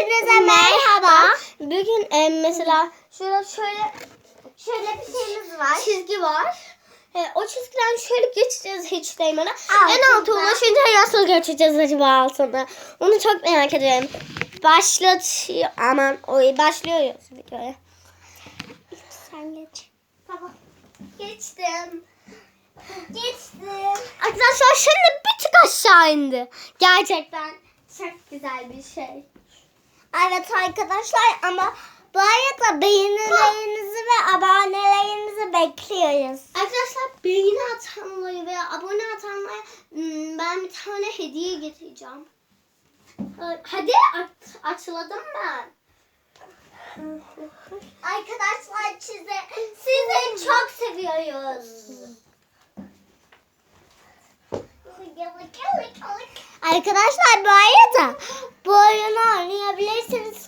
Hepinize merhaba. Bugün e, mesela şurada şöyle Şöyle bir şeyimiz var. çizgi var. E, o çizgiden şöyle geçeceğiz hiç değmeden. En alta ulaşınca nasıl geçeceğiz acaba altına? Onu çok merak ediyorum. Başlatıyor. Aman oy başlıyoruz videoya. Sen geç. Tamam. Geçtim. Geçtim. Arkadaşlar şimdi bir tık aşağı indi. Gerçekten çok güzel bir şey. Evet arkadaşlar ama bu arada beğenilerinizi ve abonelerinizi bekliyoruz. Arkadaşlar beğeni atanları ve abone atanlara hmm, ben bir tane hediye getireceğim. Ee, Hadi aç, açladım ben. Arkadaşlar size, sizi çok seviyoruz. Arkadaşlar bu arada bu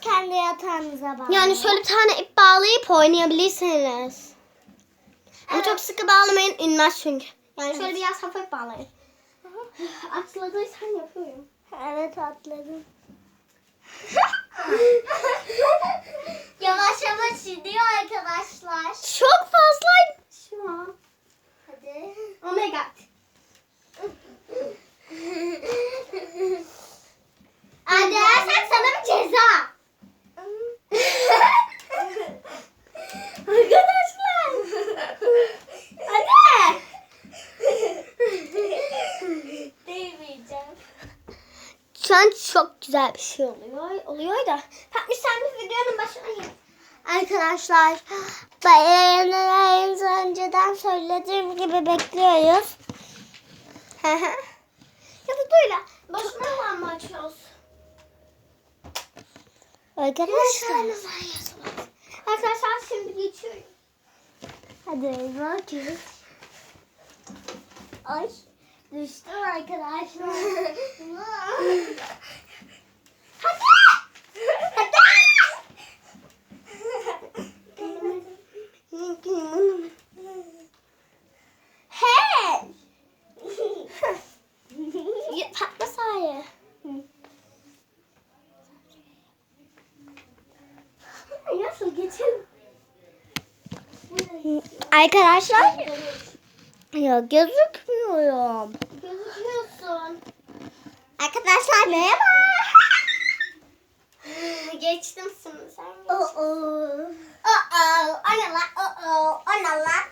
kendi yatağınıza bağlı. Yani şöyle bir tane ip bağlayıp oynayabilirsiniz. Ama Evet. çok sıkı bağlamayın inmez çünkü. Yani şöyle biraz hafif bağlayın. Açladıysan yapıyorum. Evet atladım. yavaş yavaş iniyor arkadaşlar. Çok fazla şu an. Hadi. Oh my god. Hadi sen sana bir ceza. Arkadaşlar. Hadi. Değmeyeceğim. Şu an çok güzel bir şey oluyor. Oluyor da. Fatmiş sen bir videonun başına gel. Arkadaşlar beğenilerinizi önceden söylediğim gibi bekliyoruz. ya da böyle. Başına mı açıyoruz? Arkadaşlar. Arkadaşlar şimdi geçiyorum. Hadi bakıyoruz. Ay düştüm arkadaşlar. Hadi. Hadi. Hey. Ya, Fatma sahi. Nasıl geçelim? Arkadaşlar ya Göremiyorum. Gözüküyorsun. Arkadaşlar merhaba. Geçtim sınıfı. Oh oh. Oh oh. O ne? Oh oh. O ne?